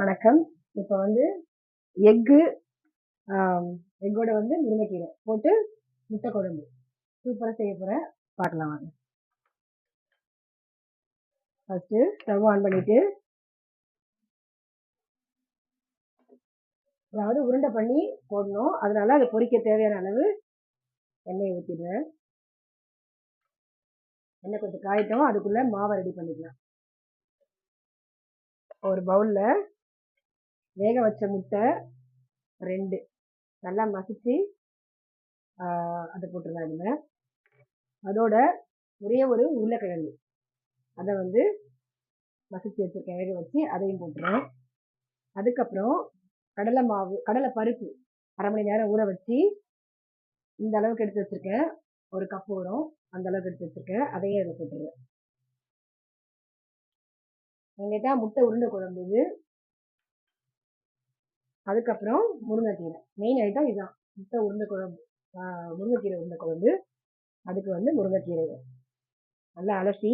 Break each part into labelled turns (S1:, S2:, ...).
S1: வணக்கம். இப்போ வந்து எக்கு எக்கோட வந்து முருங்கைக்கீரை போட்டு முட்டை குழம்பு. சூப்பராக செய்ய போகிறேன் பார்க்கலாம் வாங்க. ஃபஸ்ட்டு ஸ்டவ் ஆன் பண்ணிவிட்டு அதாவது உருண்டை பண்ணி போடணும். அதனால அதை பொரிக்க தேவையான அளவு எண்ணெயை ஊற்றிடுவேன் எண்ணெய் கொஞ்சம் காயட்டும். அதுக்குள்ளே மாவை ரெடி பண்ணிக்கலாம். ஒரு பவுலில் வேக வச்ச முட்டை ரெண்டு. நல்லா மசிச்சு அதை போட்டுருவேன் அதில் அதோட ஒரே ஒரு உருளைக்கிழங்கு. அதை வந்து மசிச்சு வச்சுருக்கேன். வேக வச்சு அதையும் போட்டுருவேன் அதுக்கப்புறம் கடலை மாவு கடலை பருப்பு அரை மணி நேரம் ஊற வச்சு இந்த அளவுக்கு எடுத்து வச்சுருக்கேன். ஒரு கப்பு வரும் அந்த அளவுக்கு எடுத்து வச்சுருக்கேன். அதையும் இதை போட்டுருவேன் எங்கிட்ட முட்டை உருண்டை குழம்பு இது. அதுக்கப்புறம் முருங்கைக்கீரை. மெயின் ஐட்டம் இதுதான். முட்டை உருண்டை குழம்பு முருங்கைக்கீரை உருண்டை குழம்பு அதுக்கு வந்து முருங்கைக்கீரை. நல்லா அலசி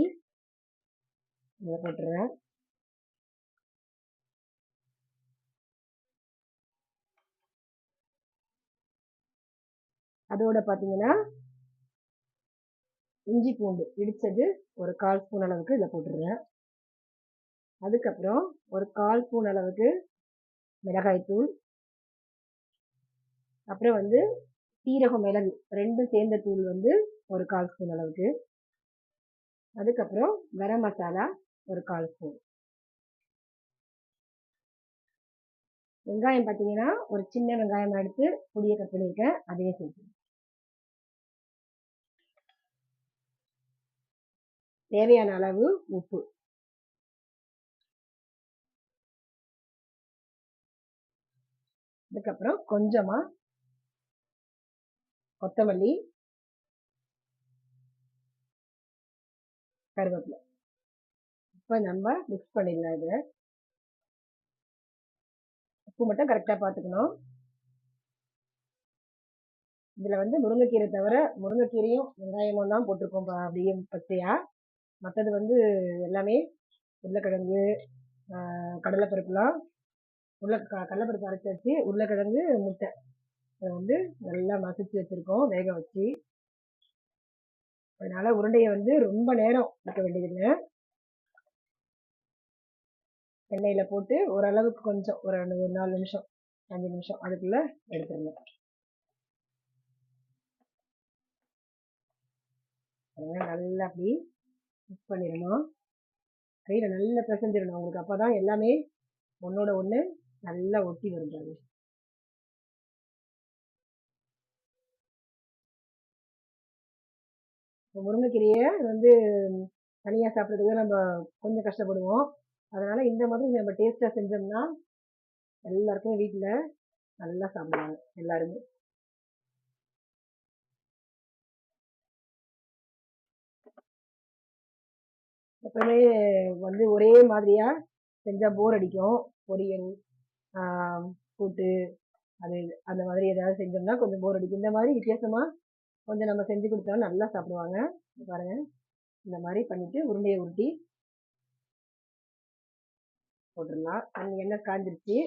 S1: இதை போட்டுறேன் அதோட பார்த்தீங்கன்னா இஞ்சி பூண்டு இடித்தது ஒரு கால் ஸ்பூன் அளவுக்கு இதில் போட்டுருவேன் அதுக்கப்புறம் ஒரு கால் ஸ்பூன் அளவுக்கு மிளகாய்த்தூள் அப்புறம் வந்து சீரகம் மிளகு ரெண்டும் சேர்ந்த தூள் வந்து ஒரு கால் ஸ்பூன் அளவுக்கு. அதுக்கப்புறம் கரம் மசாலா ஒரு கால் ஸ்பூன். வெங்காயம் பார்த்தீங்கன்னா ஒரு சின்ன வெங்காயம் எடுத்து பொடியை கட் பண்ணியிருக்கேன். அதையே சேர்த்து தேவையான அளவு உப்பு. அதுக்கப்புறம் கொஞ்சமா கொத்தமல்லி கருவேப்பிலை. இப்போ நம்ம மிக்ஸ் பண்ணிடலாம் இதை. உப்பு மட்டும் கரெக்டாக பார்த்துக்கணும். இதில் வந்து முருங்கைக்கீரை தவிர முருங்கைக்கீரையும் வெங்காயமும் தான் போட்டிருக்கோம் அப்படியே பச்சையாக மற்றது வந்து எல்லாமே உருளைக்கிழங்கு கடலைப்பருப்புலாம் உருளை கடலைப்பருப்பு அரைச்சி வச்சு உருளைக்கிழங்கு முட்டை. அதை வந்து நல்லா மசிச்சு வச்சுருக்கோம். வேக வச்சு. அதனால் உருண்டையை வந்து ரொம்ப நேரம் வைக்க வேண்டியதில்லை. எண்ணெயில் போட்டு ஓரளவுக்கு கொஞ்சம் ஒரு ரெண்டு ஒரு நாலு நிமிஷம் அஞ்சு நிமிஷம் அதுக்குள்ளே எடுத்துருங்க. நல்லா அப்படி மிக்ஸ் பண்ணிடணும். கையில் நல்லா பிசைஞ்சிடணும். உங்களுக்கு அப்போ தான் எல்லாமே ஒன்றோட ஒன்று நல்லா ஒட்டி வரும் பாருங்க முருங்கைக்கீரையை வந்து தனியாக சாப்பிட்றதுக்கு நம்ம கொஞ்சம் கஷ்டப்படுவோம். அதனால் இந்த மாதிரி நம்ம டேஸ்ட்டாக செஞ்சோம்னா எல்லாருக்குமே வீட்டில் நல்லா சாப்பிடுவாங்க எல்லாருமே. எப்பவுமே வந்து ஒரே மாதிரியாக செஞ்சால் போர் அடிக்கும் பொரியல். கூட்டு அது அந்த மாதிரி ஏதாவது செஞ்சோம்னா கொஞ்சம் போர் அடிக்கும். இந்த மாதிரி வித்தியாசமாக கொஞ்சம் நம்ம செஞ்சு கொடுத்தா நல்லா சாப்பிடுவாங்க. பாருங்கள் இந்த மாதிரி பண்ணிவிட்டு உருண்டையை உருட்டி போட்டுடலாம். அந்த எண்ணெய் காஞ்சிருச்சு.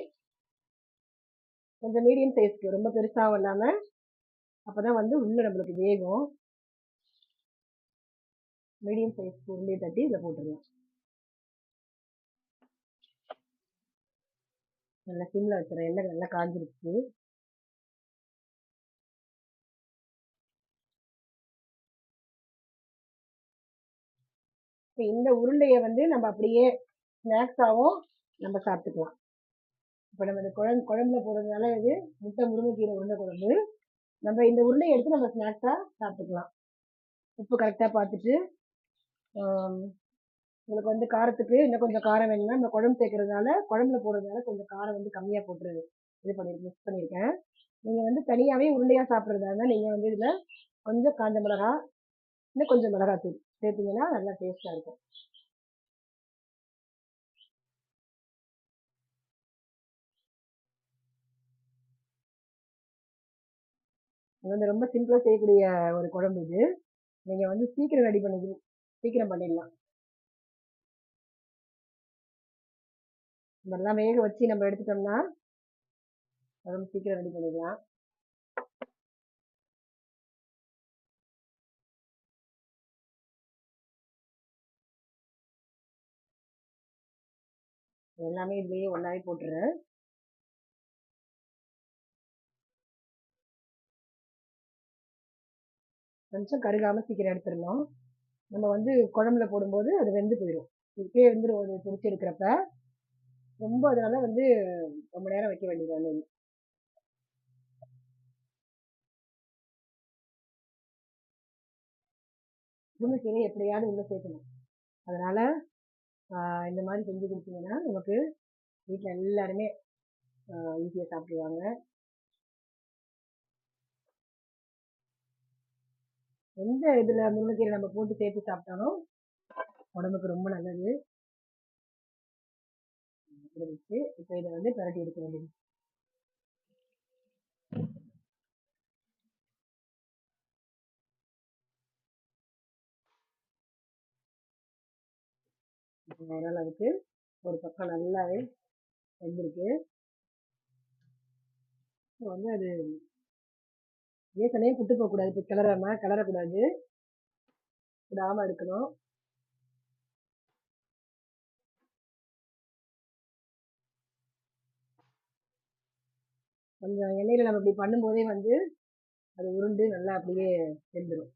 S1: கொஞ்சம் மீடியம் சைஸ்க்கு ரொம்ப பெருசாகவும் இல்லாமல் அப்போ தான் வந்து உள்ளே நம்மளுக்கு வேகும். மீடியம் சைஸ் உருண்டையை தட்டி இதில் போட்டுடலாம். நல்லா சிம்மில் வச்சுறேன் எண்ணெய் நல்லா காஞ்சிருச்சு. இப்போ இந்த உருண்டையை வந்து நம்ம அப்படியே ஸ்நாக்ஸாகவும் நம்ம சாப்பிட்டுக்கலாம். இப்போ நம்ம இந்த குழம்பு குழம்புல போடுறதுனால இது முட்டை முருங்கைக்கீரை உருண்டை குழம்பு நம்ம இந்த உருண்டையை எடுத்து நம்ம ஸ்நாக்ஸாக சாப்பிட்டுக்கலாம். உப்பு கரெக்டாக பார்த்துட்டு உங்களுக்கு வந்து காரத்துக்கு இன்னும் கொஞ்சம் காரம் வேணும்னா நம்ம குழம்பு சேர்க்கறதுனால குழம்புல போடுறதுனால கொஞ்சம் காரம் வந்து கம்மியாக போட்டு இது பண்ணி மிக்ஸ் பண்ணியிருக்கேன். நீங்கள் வந்து தனியாகவே உருண்டையாக சாப்பிட்றதா இருந்தால் நீங்கள் வந்து இதில் கொஞ்சம் காஞ்ச மிளகா இன்னும் கொஞ்சம் மிளகாத்தூள் சேர்த்திங்கன்னா நல்லா டேஸ்ட்டாக இருக்கும். இது வந்து ரொம்ப சிம்பிளாக செய்யக்கூடிய ஒரு குழம்பு இது. நீங்கள் வந்து சீக்கிரம் ரெடி பண்ணி சீக்கிரம் பண்ணிடலாம். இதெல்லாம் வேக வச்சு நம்ம எடுத்துட்டோம்னா ரொம்ப சீக்கிரம் ரெடி பண்ணிடலாம். எல்லாமே இதுலயே ஒன்றாவே போட்டுறேன். கொஞ்சம் கருகாம சீக்கிரம் எடுத்துடணும் நம்ம வந்து குழம்புல போடும்போது அது வெந்து போயிடும் இதுக்கே வெந்துடும் ஒரு பொரிச்சு எடுக்கிறப்ப ரொம்ப அதனால வந்து ரொம்ப நேரம் வைக்க வேண்டியது இல்லை முருங்கைக்கீரை எப்படியாவது உள்ள சேர்க்கணும். அதனால இந்த மாதிரி செஞ்சு கொடுத்தீங்கன்னா நமக்கு வீட்டில் எல்லாருமே ஈஸியாக சாப்பிடுவாங்க எந்த இதில் முருங்கைக்கீரை நம்ம போட்டு சேர்த்து சாப்பிட்டாலும் உடம்புக்கு ரொம்ப நல்லது. வச்சு இப்போ இதை வந்து பிரட்டி எடுக்க வேண்டியது. ஓரளவுக்கு ஒரு பக்கம் நல்லாவே வெந்திருக்கு. வந்து அது ஏற்கனவே புட்டு போகக்கூடாது இப்போ கிளறாம? கிளறக்கூடாது. விடாமல் இருக்கணும் கொஞ்சம் எண்ணெயில் நம்ம இப்படி பண்ணும்போதே வந்து அது உருண்டு நல்லா அப்படியே வெந்துடும்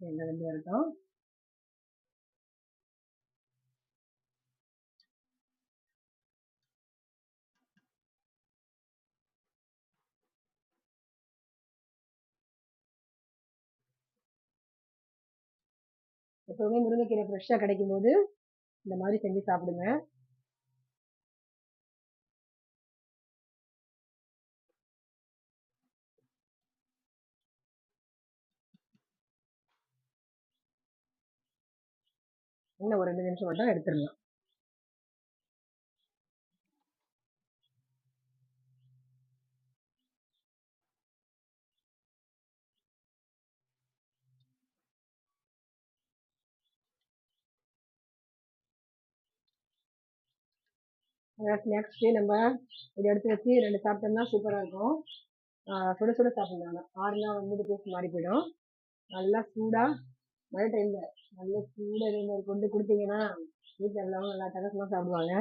S1: எண்ணெய் வந்து வரட்டும் எப்பவுமே முருங்கைக்கீரை ஃப்ரெஷ்ஷாக கிடைக்கும் போது இந்த மாதிரி செஞ்சு சாப்பிடுங்க. இன்னும் ஒரு ரெண்டு நிமிஷம் மட்டும் எடுத்துடலாம். ஸ்நாக்ஸ்க்கு நம்ம இதை எடுத்து வச்சு ரெண்டு சாப்பிட்டோம்னா சூப்பராக இருக்கும். சுட சுட சாப்பிடலாம். ஆறுனா வந்து டேஸ்ட் மாறி போயிடும். நல்லா சூடாக மழை டைமில் நல்ல சூடாக இதே மாதிரி கொண்டு கொடுத்தீங்கன்னா வீட்டில் உள்ளவங்க நல்லா தகசமாக சாப்பிடுவாங்க.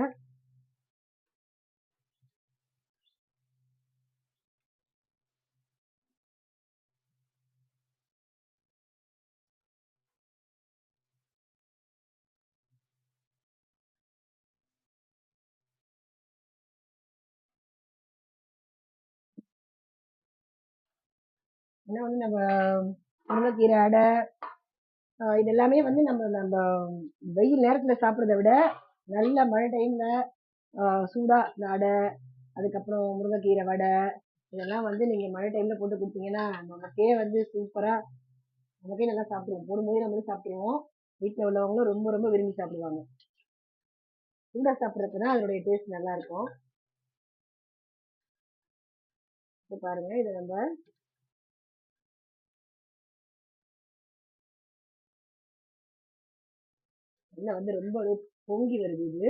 S1: ஏன்னா வந்து நம்ம முருங்கைக்கீரை அடை இதெல்லாமே இது எல்லாமே வந்து நம்ம நம்ம வெயில் நேரத்தில் சாப்பிட்றத விட நல்ல மழை டைமில் சூடாக இந்த அடை அதுக்கப்புறம் முருங்கைக்கீரை வடை இதெல்லாம் வந்து நீங்கள் மழை டைமில் போட்டு கொடுத்தீங்கன்னா நமக்கே வந்து சூப்பராக நமக்கே நல்லா சாப்பிடுவோம். போடும்போதே நம்மளும் சாப்பிடுவோம். வீட்டில் உள்ளவங்களும் ரொம்ப ரொம்ப விரும்பி சாப்பிடுவாங்க. சூடாக சாப்பிட்றதுக்கு தான் அதனுடைய டேஸ்ட் நல்லா இருக்கும். இப்போ இதை நம்ம எண்ணெய் வந்து ரொம்பவே பொங்கி வருது இது.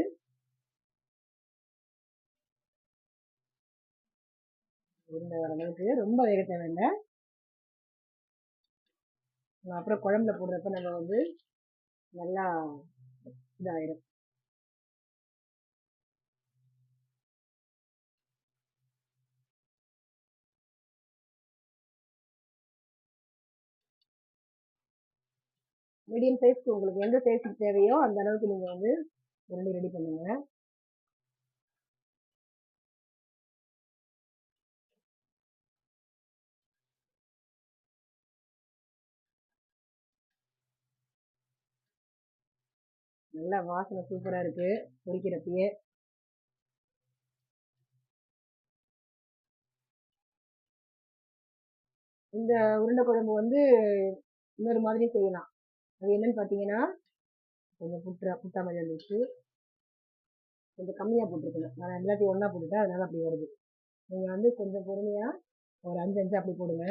S1: உருண்டை ரொம்ப வேக தேவையில்லை. அப்புறம் குழம்புல போடுறப்ப நம்ம வந்து நல்லா இதாயிடும். மீடியம் சைஸ்க்கு உங்களுக்கு எந்த சைஸ்க்கு தேவையோ அந்த அளவுக்கு நீங்கள் வந்து உருண்டை ரெடி பண்ணுங்க. நல்லா வாசனை சூப்பராக இருக்கு. பொரிக்கிறப்பயே இந்த உருண்டை குழம்பு வந்து இன்னொரு மாதிரி செய்யலாம். அது என்னன்னு பார்த்தீங்கன்னா கொஞ்சம் புட்டுற புட்டா மாதிரி வச்சு கொஞ்சம் கம்மியாக போட்டிருக்கணும் நான் எல்லாத்தையும் ஒன்றா போட்டுட்டேன் அதனால் அப்படி வருது. நீங்கள் வந்து கொஞ்சம் பொறுமையாக ஒரு அஞ்சு அஞ்சு அப்படி போடுங்க.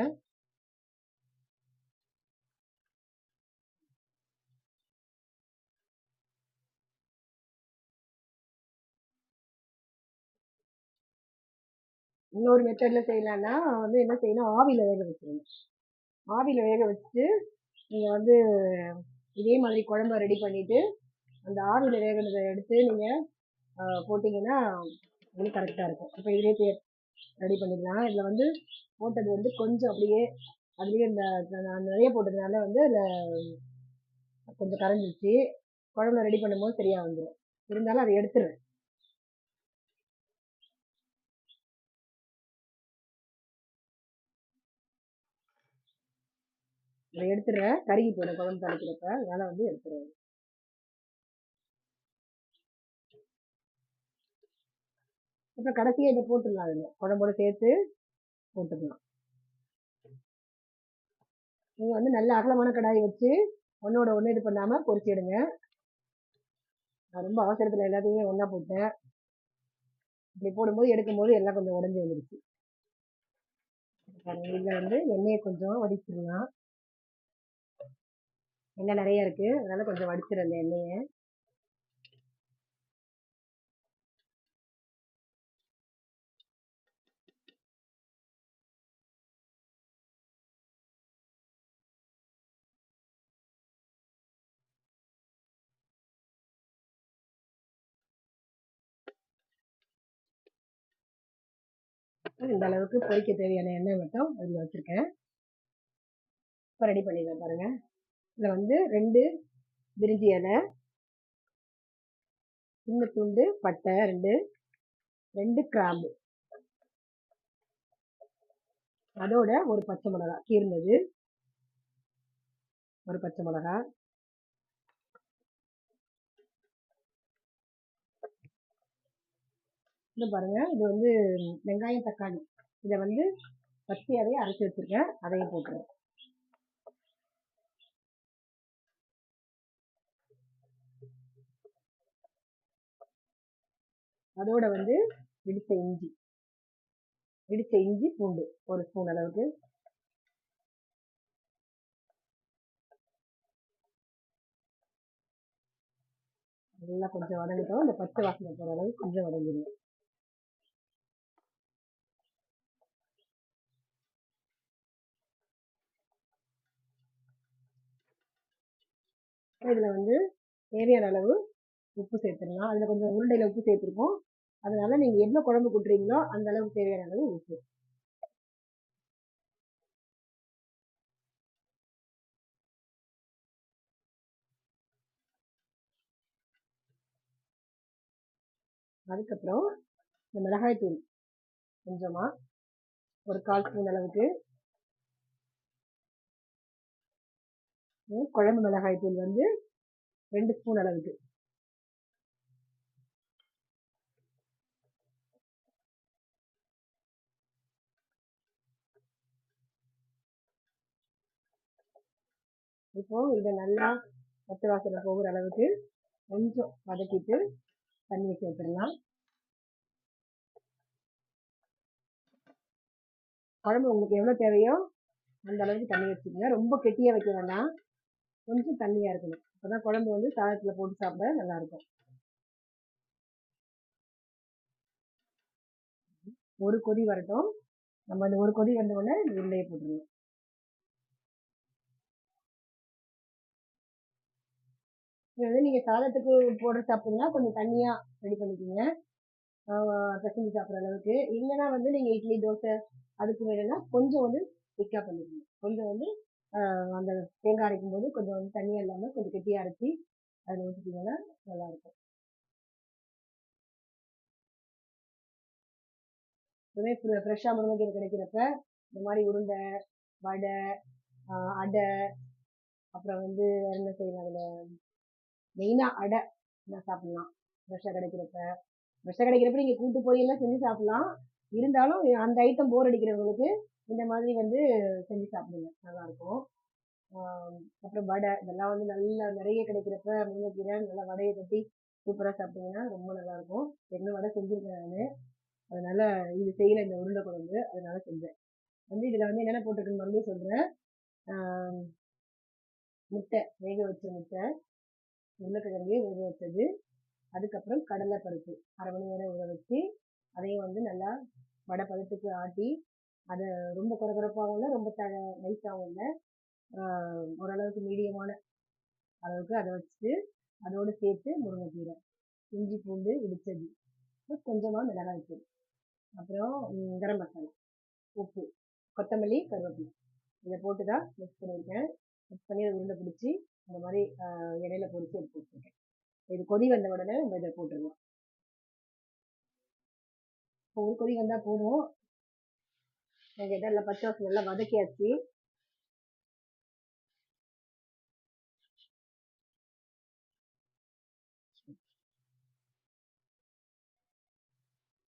S1: இன்னொரு மெத்தடில் செய்யலான்னா வந்து என்ன செய்யணும்? ஆவியில் வேக வச்சிடணும் ஆவியில் வேக வச்சுட்டு நீங்கள் வந்து இதே மாதிரி குழம்ப ரெடி பண்ணிவிட்டு அந்த ஆவியில் வேகினதை எடுத்து நீங்கள் போட்டிங்கன்னா உங்களுக்கு கரெக்டாக இருக்கும். இப்போ இதிலே ரெடி பண்ணிக்கலாம். இதில் வந்து போட்டது வந்து கொஞ்சம் அப்படியே அதுலேயே இந்த நான் நிறைய போட்டதுனால வந்து அதில் கொஞ்சம் கரைஞ்சிருச்சு. குழம்புல ரெடி பண்ணும்போது சரியாக வந்துடும் இருந்தாலும் அதை எடுத்துடுறேன் அதை எடுத்துடுறேன் கருகி போயிடும். குழம்பு தாளிக்கிறப்ப அதனால வந்து எடுத்துடுறேன் அப்புறம் கடைசியாக இதை போட்டுடலாம் அதில். குழம்போட சேர்த்து போட்டுக்கலாம் நீங்கள் வந்து நல்ல அகலமான கடாயை வச்சு ஒன்றோட ஒன்று இது பண்ணாமல் பொறிச்சிடுங்க எடுங்க. நான் ரொம்ப அவசரத்தில் எல்லாத்தையுமே ஒன்றா போட்டேன். இப்படி போடும்போது எடுக்கும்போது எல்லாம் கொஞ்சம் உடஞ்சி வந்துடுச்சு இதில் வந்து எண்ணெயை கொஞ்சம் வடிச்சிடலாம். எண்ணெய் நிறைய இருக்குது அதனால் கொஞ்சம் வடிச்சிருந்த எண்ணெயை. இந்த அளவுக்கு பொரிக்க தேவையான எண்ணெய் மட்டும் அதில் வச்சுருக்கேன். இப்போ ரெடி பண்ணிடுவேன் பாருங்கள் இதில் வந்து ரெண்டு விரிஞ்சி இலை சின்ன துண்டு பட்டை ரெண்டு ரெண்டு கிராம்பு. அதோட ஒரு பச்சை மிளகா கீர்ந்தது ஒரு பச்சை மிளகா. இன்னும் பாருங்க இது வந்து வெங்காயம் தக்காளி. இதை வந்து பச்சையாகவே அரைச்சி வச்சிருக்கேன். அதையும் போட்டுருவேன் அதோட வந்து இடித்த இஞ்சி. இடித்த இஞ்சி பூண்டு ஒரு ஸ்பூன் அளவுக்கு. நல்லா கொஞ்சம் வதங்கிட்டோம். இந்த பச்சை வாசனை போகிற அளவுக்கு கொஞ்சம் வதங்கிடுங்க இதில் வந்து தேவையான அளவு உப்பு சேர்த்துடலாம். அதில் கொஞ்சம் உருண்டையில் உப்பு சேர்த்துருக்கோம். அதனால நீங்கள் என்ன குழம்பு கொட்டுறீங்களோ அந்த அளவுக்கு தேவையான அளவு உப்பு. அதுக்கப்புறம் இந்த மிளகாய் தூள் கொஞ்சமா ஒரு கால் ஸ்பூன் அளவுக்கு. குழம்பு மிளகாய் தூள் வந்து ரெண்டு ஸ்பூன் அளவுக்கு. இப்போ இதை நல்லா பச்சை வாசனை போகிற அளவுக்கு கொஞ்சம் வதக்கிட்டு தண்ணி சேர்த்துடலாம். குழம்பு உங்களுக்கு எவ்வளோ தேவையோ அந்த அளவுக்கு தண்ணி வச்சுக்கோங்க. ரொம்ப கெட்டியாக வைக்க வேண்டாம். கொஞ்சம் தண்ணியாக இருக்கணும். அப்போ தான் குழம்பு வந்து சாதத்தில் போட்டு சாப்பிட நல்லாயிருக்கும். ஒரு கொதி வரட்டும். நம்ம அந்த ஒரு கொதி வந்த உடனே உருளையை போட்டுருவோம் இது வந்து நீங்கள் சாதத்துக்கு போடுற சாப்பிட்டீங்கன்னா கொஞ்சம் தண்ணியாக ரெடி பண்ணிக்கோங்க. பிரசஞ்சு சாப்பிட்ற அளவுக்கு. இல்லைன்னா வந்து நீங்கள் இட்லி தோசை அதுக்கு வேணும்னா கொஞ்சம் வந்து திக்காக பண்ணிக்கணும் கொஞ்சம் வந்து அந்த தேங்காய் அரைக்கும் போது கொஞ்சம் வந்து தண்ணியாக இல்லாமல் கொஞ்சம் கெட்டியாக அரைச்சி அதில் ஊற்றிட்டிங்கன்னா நல்லாயிருக்கும். எப்பவுமே ஃப்ரெஷ்ஷாக முருங்கைக்கீரை கிடைக்கிறப்ப இந்த மாதிரி உருண்டை வடை அடை அப்புறம் வந்து என்ன செய்யலாம் அதில்? மெயினாக அடை. நான் சாப்பிட்லாம்? ஃப்ரெஷ்ஷாக கிடைக்கிறப்ப. ஃப்ரெஷ்ஷாக கிடைக்கிறப்ப நீங்கள் கூட்டு பொரியல்லாம் செஞ்சு சாப்பிட்லாம். இருந்தாலும் அந்த ஐட்டம் போர் அடிக்கிறவங்களுக்கு இந்த மாதிரி வந்து செஞ்சு சாப்பிடுங்க. நல்லாயிருக்கும். அப்புறம் வடை. இதெல்லாம் வந்து நல்லா நிறைய கிடைக்கிறப்ப முருங்கைக்கீரை நல்லா வடையை கட்டி சூப்பராக சாப்பிட்டீங்கன்னா ரொம்ப நல்லாயிருக்கும். என்ன வடை செஞ்சுருக்கேன் நான். அதனால் இது செய்யலை இந்த உருண்டை குழம்பு அதனால் செஞ்சேன். வந்து இதில் வந்து என்னென்ன போட்டிருக்குன்னு மறுபடியும் சொல்கிறேன் முட்டை. வேக வச்ச முட்டை. உருளைக்கிழங்கு வேக வச்சது. அதுக்கப்புறம் கடலை பருப்பு அரை மணி நேரம் ஊற வச்சு அதையும் வந்து நல்லா வடை பதத்துக்கு ஆட்டி அதை ரொம்ப குறகுறப்பாகவும் இல்லை ரொம்ப த நைஸாகவும் இல்லை ஓரளவுக்கு மீடியமான அளவுக்கு அதை வச்சுட்டு அதோடு சேர்த்து முருங்கைக்கீரை இஞ்சி பூண்டு இடித்தது கொஞ்சமாக மிளகாய் தூள் அப்புறம் கரம் மசாலா உப்பு கொத்தமல்லி கருவேப்பிலை. இதை போட்டு தான் மிக்ஸ் பண்ணியிருக்கேன். மிக்ஸ் பண்ணி அதை உருண்டை பிடிச்சி அந்த மாதிரி இடையில பொறிச்சு பொரிச்சு எடுத்து வச்சுருக்கேன். இது கொதி வந்த உடனே நம்ம இதை போட்டுருவோம் இப்போ ஒரு கொதி வந்தால் போதும். எனக்கு இதெல்லாம் பச்சை வாசனை நல்லா வதக்கியாச்சு.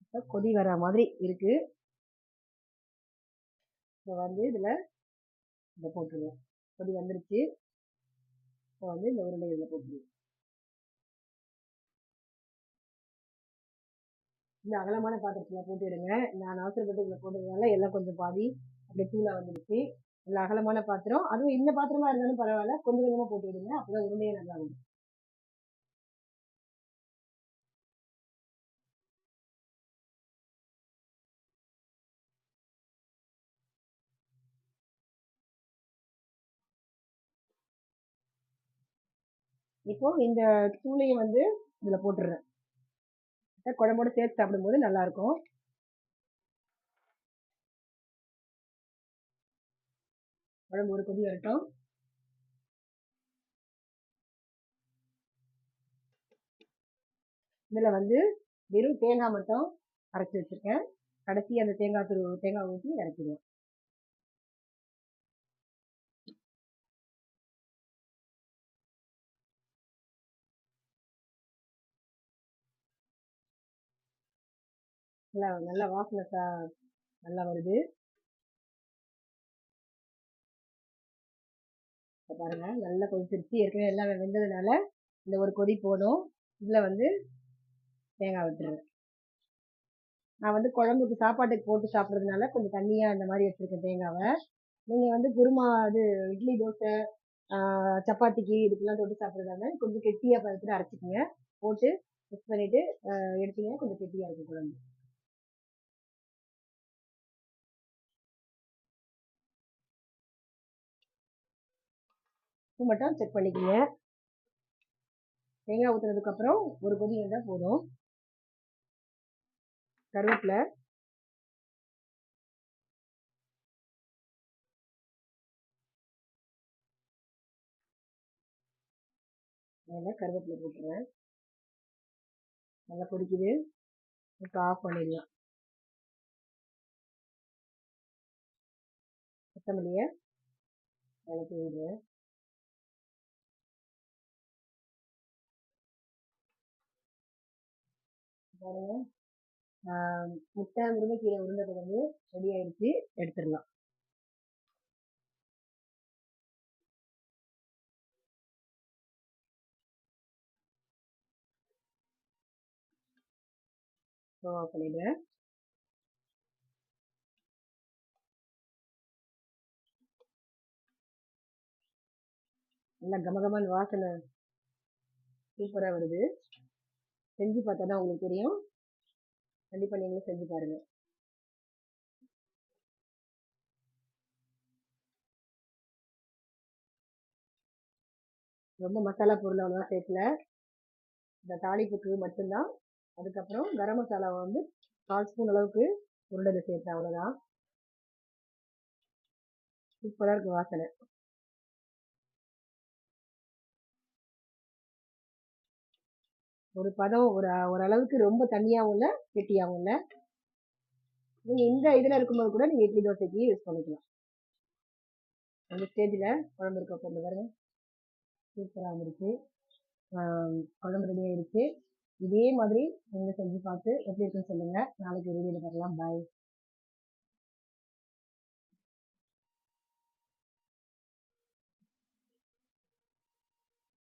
S1: இப்போ கொதி வர மாதிரி இருக்கு. இப்போ வந்து இதில் இதை போட்டுருவோம் அப்படி வந்துருச்சு. இப்போ வந்து இந்த உருண்டை இதில் போட்டுருவோம் இந்த அகலமான பாத்திரத்தில் போட்டுடுங்க. நான் அவசரப்பட்டு இதில் போட்டதுனால எல்லாம் கொஞ்சம் பாதி அப்படியே தூளாக வந்துருச்சு. நல்ல அகலமான பாத்திரம். அதுவும் இந்த பாத்திரமா இருந்தாலும் பரவாயில்ல. கொஞ்சம் கொஞ்சமாக போட்டு விடுங்க அப்பதான் உருண்டையே நல்லா வரும் இப்போ இந்த தூளையும் வந்து இதில் போட்டுடுறேன். குழம்போடு குழம்போட சேர்த்து சாப்பிடும்போது நல்லாயிருக்கும். குழம்பு ஒரு கொதி வரட்டும். இதில் வந்து வெறும் தேங்காய் மட்டும் அரைச்சி வச்சிருக்கேன். கடைசி அந்த தேங்காய் துரு தேங்காய் ஊற்றி இறக்கிடுவேன். நல்லா நல்ல வாசனை சா- நல்லா வருது. பாருங்கள் பாருங்க நல்லா கொதிச்சிருச்சு ஏற்கனவே எல்லாம் வெந்ததுனால இந்த ஒரு கொதி போதும். இதில் வந்து தேங்காய் விட்டுருவேன் நான் வந்து குழம்புக்கு சாப்பாட்டுக்கு போட்டு சாப்பிட்றதுனால கொஞ்சம் தண்ணியாக இந்த மாதிரி வச்சுருக்கேன் தேங்காவை. நீங்கள் வந்து குருமா அது இட்லி தோசை சப்பாத்திக்கு இதுக்கெல்லாம் தொட்டு சாப்பிட்றதாங்க கொஞ்சம் கெட்டியாக பதத்தில் அரைச்சிக்கோங்க. போட்டு மிக்ஸ் பண்ணிவிட்டு எடுத்தீங்கன்னா கொஞ்சம் கெட்டியாக இருக்கும் குழம்பு. உப்பு மட்டும் செக் பண்ணிக்கோங்க. தேங்காய் ஊற்றுனதுக்கப்புறம் ஒரு கொதி வந்தால் போதும். கருவேப்பிலை. மேலே கருவேப்பிலை போட்டுருவேன் நல்லா கொதிக்குது. இப்போ ஆஃப் பண்ணிடலாம். கொத்தமல்லியை நல்லா போயிடுறேன் பாருங்க. முட்டை முருங்கைக்கீரை உருண்டை குழம்பு ரெடி ஆயிடுச்சு. எடுத்துடலாம். ஆஃப் பண்ணிடுவேன் நல்லா கமகமான வாசனை சூப்பராக வருது. செஞ்சு பார்த்தா தான் உங்களுக்கு தெரியும். கண்டிப்பாக நீங்களும் செஞ்சு பாருங்க. ரொம்ப மசாலா பொருள் அவ்வளோவா சேர்க்கல. இந்த தாளிப்புக்கு மட்டும்தான். அதுக்கப்புறம் கரம் மசாலாவை வந்து கால் ஸ்பூன் அளவுக்கு உருண்டை சேர்த்தேன் அவ்வளோதான் சூப்பராக இருக்கு வாசனை. ஒரு பதம் ஒரு ஓரளவுக்கு ரொம்ப தண்ணியாகவும் இல்லை கெட்டியாகவும் இல்லை. நீங்கள் இந்த இதில் இருக்கும்போது கூட நீங்கள் இட்லி தோசைக்கு யூஸ் பண்ணிக்கலாம். அந்த ஸ்டேஜில் குழம்பு இருக்க கொண்டு பாருங்க. சூப்பராக வந்துருச்சு. குழம்பு ரெடி ஆயிடுச்சு. இதே மாதிரி நீங்கள் செஞ்சு பார்த்து எப்படி இருக்குன்னு சொல்லுங்கள் நாளைக்கு வீடியோவில் பார்க்கலாம். பாய்